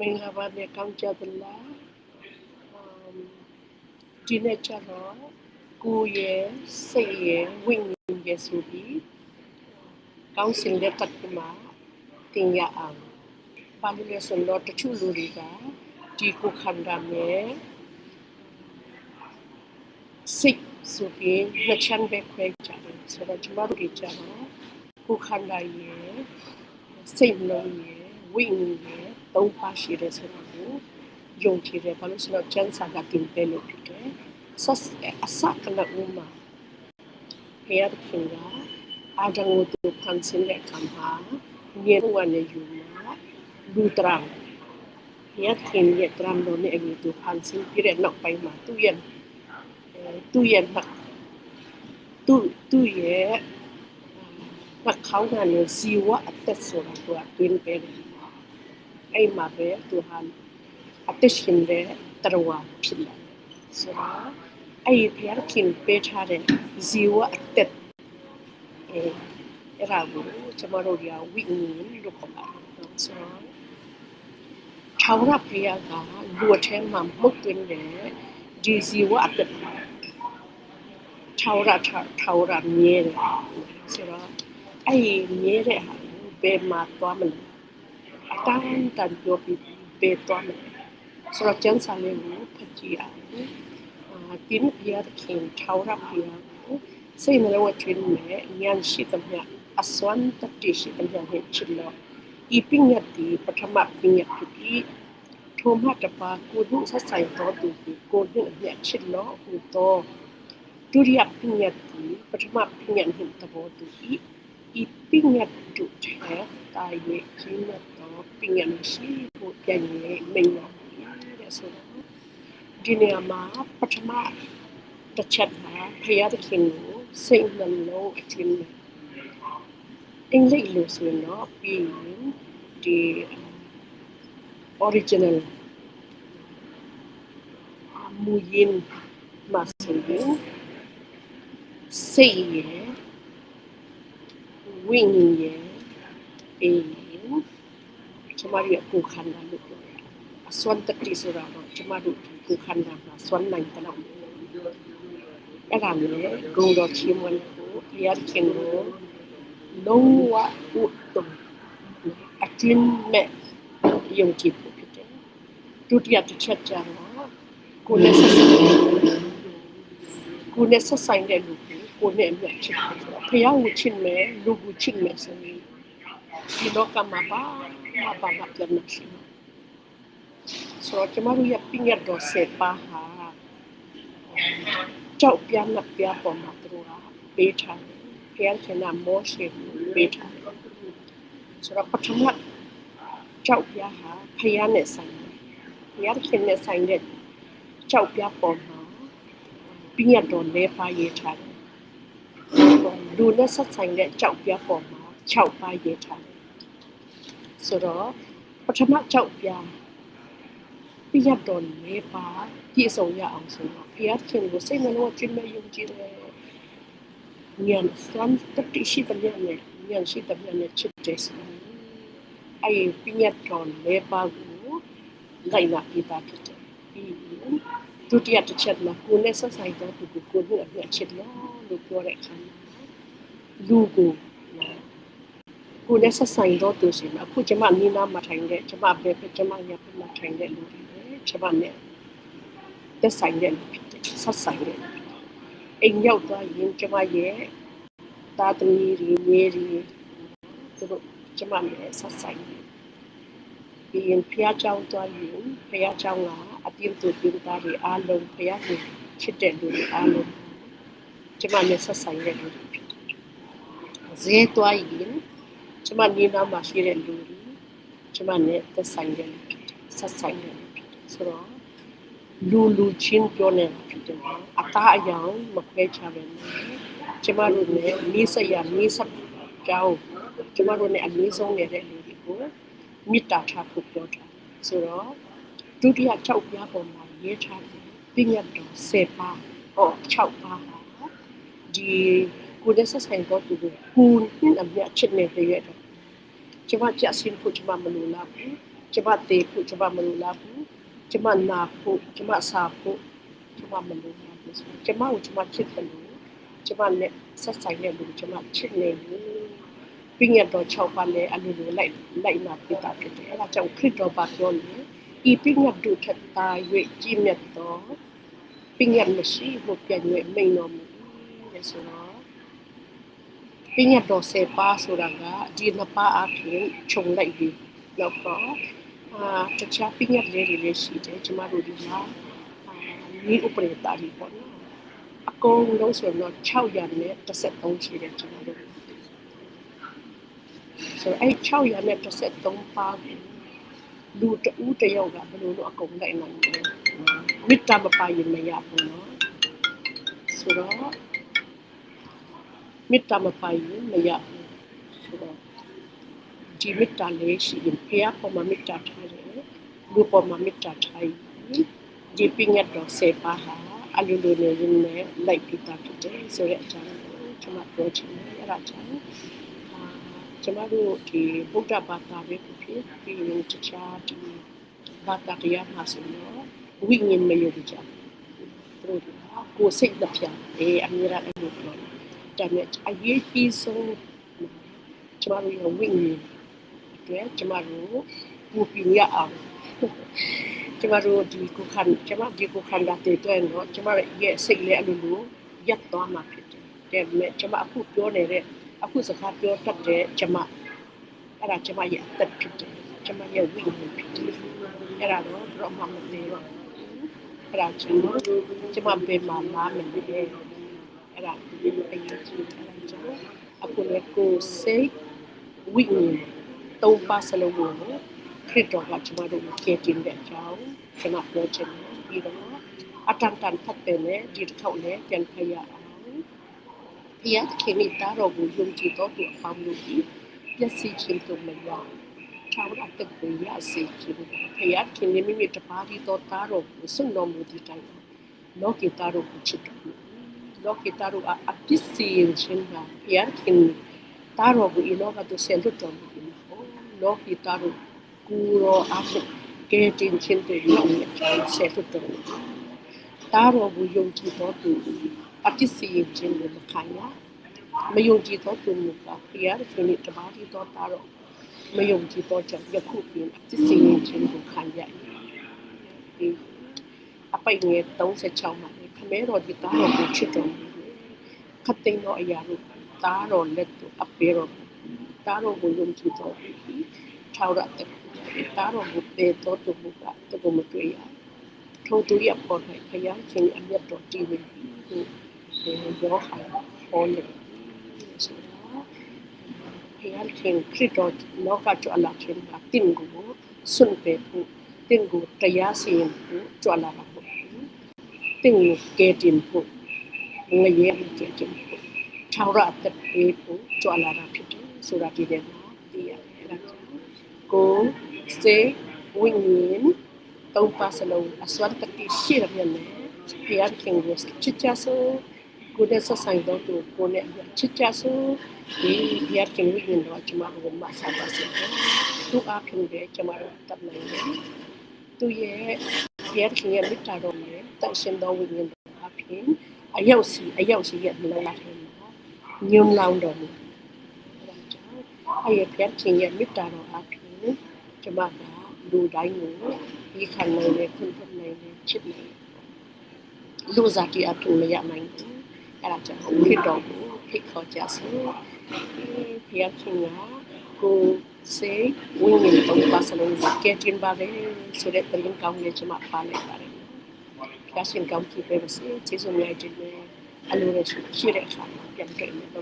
မင်္ဂလာပါနဲ့ကောင်းကြသလားဒီနေ့ကျတော့ကိုယ်ရဲ့စိတ်ရဲ့ဝိညာဉ်ရဲ့ဆိုပြီးကောင်းစင်တဲ့တက်မှာတင်ရအောင်ဘာလို့လဲဆိုတော့တချို့လူတွေကဒီကိုခန္ဓာနဲ့စိတ်ဆိုပြီးနှစ်ချမ်းပဲခွဲကြတယ်ဆိုတော့ကျမတို့ကြတော့ကိုခန္ဓာရဲ့စိတ်လုံးရဲ့ဝိညာဉ်ရဲ့ သုံးပါရှိတယ်ဆိုတော့ယုံကြည်တယ်ဘာလို့ဆိုတော့ကျမ်းစာကတင်တယ်လို့ဖြစ်တယ်ဆက်အစကလဦးမှာဘုရားခင်ကအာဒံကိုသူဖန်ဆင်းတဲ့အခါမှာမြေဘဝနဲ့ယူမှာလူတရံဘုရားခင်ရဲ့တရံတော်နဲ့အညီသူဖန်ဆင်းပြတဲ့နောက်ပိုင်းမှာသူ့ရဲ့သူ့ရဲ့သူ့သူ့ရဲ့နှာခေါင်းကနေဇီဝအသက်ဆိုတာသူကတွင်းပေးတယ် အဲ့မှာပဲသူဟာအသက်ရှင်တဲ့တရဝဖြစ်လာဆိုတော့အဲ့ဒီဘုရားခင်ပေးထားတဲ့ဇီဝအသက်အဲအဲ့ဒါကိုကျွန်တော်တို့ကဝိညာဉ်လို့ခေါ်ပါတယ်ဆိုတော့ထာဝရဘုရားကလူအထဲမှာမှုတ်သွင်းတဲ့ဒီဇီဝအသက်ထာဝရထာဝရမြဲတယ်ဆိုတော့အဲ့ဒီမြဲတဲ့ဟာကိုဘယ်မှာသွားမလဲအ တန်းတန်ပြောပြီးဘယ်သွားမလဲဆိုတော့ကျန်းစာလေးကိုဖတ်ကြည့်အောင်အာဒီနေ့ဘုရားသခင်ထာဝရဘုရားကိုစိတ်နှလုံးအတွင်းနဲ့ဉာဏ်ရှိသမျှအစွမ်းတတိရှိသမျှနဲ့ချစ်လို့ဤပညာတိပထမပညာဖြစ်ပြီးထိုမှတပါကိုယ်နှင့်ဆက်ဆိုင်တော်သူကိုကိုယ်နှင့်အမျှချစ်လို့ဟူသောဒုတိယပညာတိပထမပညာနှင့်တဘောသူဤဤပညာတုထဲ တာ၍ကျင်းတော့ပညာမရှိဖို့ပြန်ရမိန်တော်တဲ့ဆိုတော့ဒီနေရာမှာပထမတစ်ချက်ဟာဖရာသခင်ကိုစိတ်နှလုံးအချင်းအင်္ဂလိပ်လို့ဆိုရင်တော့ပြီးရင်ဒီ original မူရင်းမှာဆိုရင်စိတ်ရဲ့ဝိညာဉ်ရဲ့ အေးကျမတို့ရဲ့ကိုယ်ခန္ဓာလို့ပြောတယ်အစွမ်းတတိဆိုတာတော့ကျမတို့ဒီကိုယ်ခန္ဓာမှာစွမ်းနိုင်တဲ့လောက်အဲ့ဒါလေဂုံတော်ချီးမွမ်းကိုဘုရားခင်ကိုလုံးဝဥတ္တမအကျဉ်းမဲ့ယုံကြည်ဖို့ဖြစ်တယ်ဒုတိယတစ်ချက်ကျတော့ကိုယ်နဲ့ဆက်ဆိုင်ကိုယ်နဲ့ဆက်ဆိုင်တဲ့လူကိုကိုယ်နဲ့အမြတ်ချစ်တယ်ဆိုတော့ဘုရားကိုချစ်မယ်လူကိုချစ်မယ်ဆိုရင် ဒီလောကမှာပါမပါမပြန်မရှိဘူးဆိုတော့ကျမတို့ရဲ့ပညာတော်စေပါဟာကြောက်ပြတ်ပြတ်ပေါ်မှာသူကပေးထားတယ်ဘုရားရှင်ကမောရှေကိုပေးထားတယ်ဆိုတော့ပထမကြောက်ပြားဟာဖယားနဲ့ဆိုင်တယ်ဘုရားခင်နဲ့ဆိုင်တဲ့ကြောက်ပြားပေါ်မှာပညာတော်လေးပါရေးထားတယ်လူနဲ့ဆက်ဆိုင်တဲ့ကြောက်ပြားပေါ်မှာ6ပါးရေးထားတယ် ဆိုတော့ပထမကြောက်ပြားပြရတော်လေးပါပြည့်စုံရအောင်ဆိုတော့ဘုရားခင်ကိုစိတ်နှလုံးအကျဉ်းမဲ့ယုံကြည်တယ်ဉာဏ်စွမ်းတတိရှိတဲ့ဉာဏ်နဲ့ဉာဏ်ရှိတဲ့ဉာဏ်နဲ့ချစ်တယ်ဆိုအဲ့ဒီပညာတော်လေးပါကိုလိုက်လာပြတာဖြစ်တယ်ပြီးဒုတိယတစ်ချက်မှာကိုယ်နဲ့ဆက်ဆိုင်တော့သူကိုကိုယ်နဲ့အပြည့်ချစ်လို့လို့ပြောတဲ့အခါမှာလူကို ကိုနဲ့ဆက်ဆံတော့သူရှင်အခုကျမနင်းနာမထိုင်တဲ့ကျမပဲကျမရပြမထိုင်တဲ့လူတွေလေကျမနဲ့သက်ဆိုင်တဲ့လူဖြစ်တယ်ဆက်ဆိုင်တဲ့အိမ်ရောက်သွားရင်ကျမရဲ့တာသမီတွေညီတွေသူတို့ကျမနဲ့ဆက်ဆိုင်တယ်ဒီရင်ဖျားချောင်းသွားရင်ဖျားချောင်းကအပြင်းသူပြင်းသားတွေအားလုံးဖျားကိုချစ်တဲ့လူတွေအားလုံးကျမနဲ့ဆက်ဆိုင်တဲ့လူတွေဖြစ်တယ်ဈေးသွားရင် ကျမနေနာမှာရှိတဲ့လူတွေကျမနဲ့သက်ဆိုင်တဲ့လူဖြစ်တယ်ဆက်ဆိုင်တဲ့လူဖြစ်တယ်ဆိုတော့လူလူချင်းပြောနေတာဖြစ်တယ်အသားအယောင်မခွဲခြားပဲနဲ့ကျမတို့နဲ့နေဆက်ရနေဆက်ကြောင်းကျမတို့နဲ့အနည်းဆုံးနေတဲ့လူတွေကိုမေတ္တာထားဖို့ပြောတာဆိုတော့ဒုတိယ6ပြားပေါ်မှာရေးထားတယ်ပညာတော်10ပါးဟော6ပါးဟာဒီကိုယ်နဲ့ဆက်ဆိုင်တော့သူကိုကိုယ်နဲ့အမြတ်ချစ်နေတဲ့ရဲ့တော့ ကျမကြဆင်းဖို့ကျမမလို့လားဘူးကျမသေးဖို့ကျမမလိုလားဘူးကျမနာဖို့ကျမစာဖို့ကျမမလိုလားဘူးဆိုကျမကိုကျမချစ်တယ်လို့ကျမနဲ့ဆက်ဆိုင်တဲ့လူကျမချစ်နေလို့ပြည့်ရတော့6ပါးလဲအလိုလိုလိုက်လိုက်လာပြတာဖြစ်တယ်အဲ့ဒါကြောင့်ခရစ်တော်ပါပြောနေဤပြည့်ရတို့ထက်သာ၍ကြီးမြတ်သောပြည့်ရမရှိဖို့ပြန်၍မိန်တော်မူလေဆိုတော့ ပြည့်ရတော်စေပါဆိုတာကဒီနှစ်ပါးအပြင်ခြုံလိုက်ပြီးနောက်တော့အာတခြားပြည့်ရလေးတွေလည်းရှိတယ်ကျမတို့ဒီမှာအာဒီဥပဒေတာတွေပေါ့နော်အကုန်လုံးဆိုတော့600နဲ့13ရှိတယ်ကျွန်တော်တို့ဆိုတော့အဲ့600နဲ့13ပါးကိုလူတဦးတယောက်ကဘယ်လိုလုပ်အကုန်လိုက်နိုင်လဲမေတ္တာမပါရင်မရဘူးနော်ဆိုတော့ မေတ္တာမပါရင်မရဘူးဆိုတော့ဒီမေတ္တာလေးရှိရင်ဘုရားပေါ်မှာမေတ္တာထားတယ်လူပေါ်မှာမေတ္တာထားရင်ဒီပညာတော်စေပါဟာအလိုလိုနေရင်လည်းလိုက်ပြီးသားဖြစ်တယ်ဆိုတဲ့အကြောင်းကိုကျွန်မပြောချင်တယ်အဲ့ဒါကြောင့်အာကျွန်မတို့ဒီဗုဒ္ဓဘာသာပဲဖြစ်ဖြစ်ပြီးရင်တခြားဒီဘာသာတရားမှာဆိုတော့ဝိညာဉ်မယုံကြဘူးသူတို့ကကိုယ်စိတ်လက်ပြအဲအမြဲတမ်းအဲ့လိုပြော တယ်ဒါပေမဲ့အရေးကြီးဆုံးကျမတို့ရဲ့ဝိညာဉ်အတွက်ကျမတို့ပူပင်ရအောင်ကျမတို့ဒီကိုခံကျမဒီကိုခံတာတည်တဲ့တော့ကျမရဲ့စိတ်လေးအလိုလိုရက်သွားမှာဖြစ်တယ်ဒါပေမဲ့ကျမအခုပြောနေတဲ့အခုစကားပြောတတ်တဲ့ကျမအဲ့ဒါကျမရဲ့အသက်ဖြစ်တယ်ကျမရဲ့ဝိညာဉ်ဖြစ်တယ်အဲ့ဒါတော့ဘရောမမသေးတော့အဲ့ဒါကျမကျမဘယ်မှာလာမလဲ အဲ့ဒါအရေးကြီးတယ်ကျွန်တော်အခုလည်းကိုယ်စိတ်ဝိညာဉ်သုံးပါးစလုံးကိုခရစ်တော်ကကျွန်တော်တို့ကယ်တင်တဲ့အကြောင်းကျွန်တော်ပြောချင်တယ်ပြီးတော့အတန်တန်ဖတ်တယ်လေဒီတစ်ခေါက်လည်းပြန်ဖတ်ရအောင်ဘုရားခင်မိသားတော်ကိုယုံကြည်တော်သူအပေါင်းတို့ဒီပျက်စီးခြင်းတို့မရထာဝရတတ်ကိုရစေခြင်းဘုရားခင်မိမိတပါးဒီတော်သားတော်ကိုစွန့်တော်မူဒီတိုင်းလောကီသားတော်ကိုချစ်တော်မူ လောကီသားတို့အပစ္စည်းခြင်းကဘုရားခင်သားတော်ကိုဤလောကသို့ဆယ်လွတ်တော်မူပြီလောကီသားတို့ကူရောအဖြစ်ကဲတင်ခြင်းတွေရောက်နေတဲ့အကြောင်းဆယ်လွတ်တော်မူသားတော်ကိုယုံကြည်တော်သူအပစ္စည်းခြင်းကိုမခံရမယုံကြည်တော်သူမူကဘုရားခင်တပါးဒီတော်သားတော်မယုံကြည်တော်ကြောင့်ယခုပြင်အပစ္စည်းခြင်းကိုခံရဒီအပိုင်ငယ်36မှာခ မဲတော်ဒီသားတော်ကိုချစ်တော်မူခတ်သိမ်းသောအရာတို့သားတော်လက်တို့အပေတော်သားတော်ကိုယုံကြည်တော်ထောက်ရတဲ့သားတော်ကိုပေတော်သူကတကမတွေ့ရထိုသူရပေါ်၌ဖယားရှင်အမျက်တော်တည်နေပြီဟုပြောခိုင်းဟောနေဆိုတော့ဖယားရှင်ခရစ်တော်လောကကြွလာခြင်းကတင်ကိုစွန့်ပေဖို့တင်ကိုတရားစီရင်ဖို့ကြွလာတာဖို့ တင်ကိုကဲတင်ဖို့ငရဲကဲတင်ဖို့ထောက်ရတဲ့ပေဖို့ကြွလာတာဖြစ်တယ်ဆိုတာဒီတဲ့မှာသိရတယ်အဲ့ဒါကြောင့်ကိုစေဝိညာဉ်သုံးပါးစလုံးအစွမ်းတတိရှိရမြန်လေဖျားခင်ကိုချစ်ချဆိုကိုတဲ့ဆက်ဆိုင်တော့သူကိုနဲ့ချစ်ချဆိုဒီဖျားခင်ဝိညာဉ်တော့ကျွန်မတို့မဆာပါစေသူအဖင်တဲ့ကျွန်မတို့တပ်နိုင်တယ်သူရဲ့ ဖျားခင်ရဲ့မိတ္တာတော်နဲ့တန်ရှင်တော်ဝိညာဉ်တော်အဖင်အရောက်စီအရောက်စီရဲ့နှလုံးသားထဲမှာညွန်းလောင်းတော်မူအဲ့ရဖျက်ခြင်းရဲ့မေတ္တာတော်အဖြစ်ကျမကလူတိုင်းကိုဒီခံနိုင်တဲ့ခွင့်ပြုနိုင်တဲ့ချစ်နိုင်လူစားတီအဖြစ်မရနိုင်ဘူးအဲ့ဒါကြောင့်ခရစ်တော်ကိုဖိတ်ခေါ်ကြစို့ဖျက်ခြင်းက ကိုစေဝိညာဉ်တော်ပါစလုံးကဲတင်ပါလေဆိုတဲ့တင်ကောင်းလေးကျမပါလိုက်ပါတယ်ဖျက်ခြင်းကောင်းကြည့်ပဲစေကျေးဇူးများတင်တယ်အလိုရရှိတဲ့အခါပြန်တွေ့မယ်ဘာ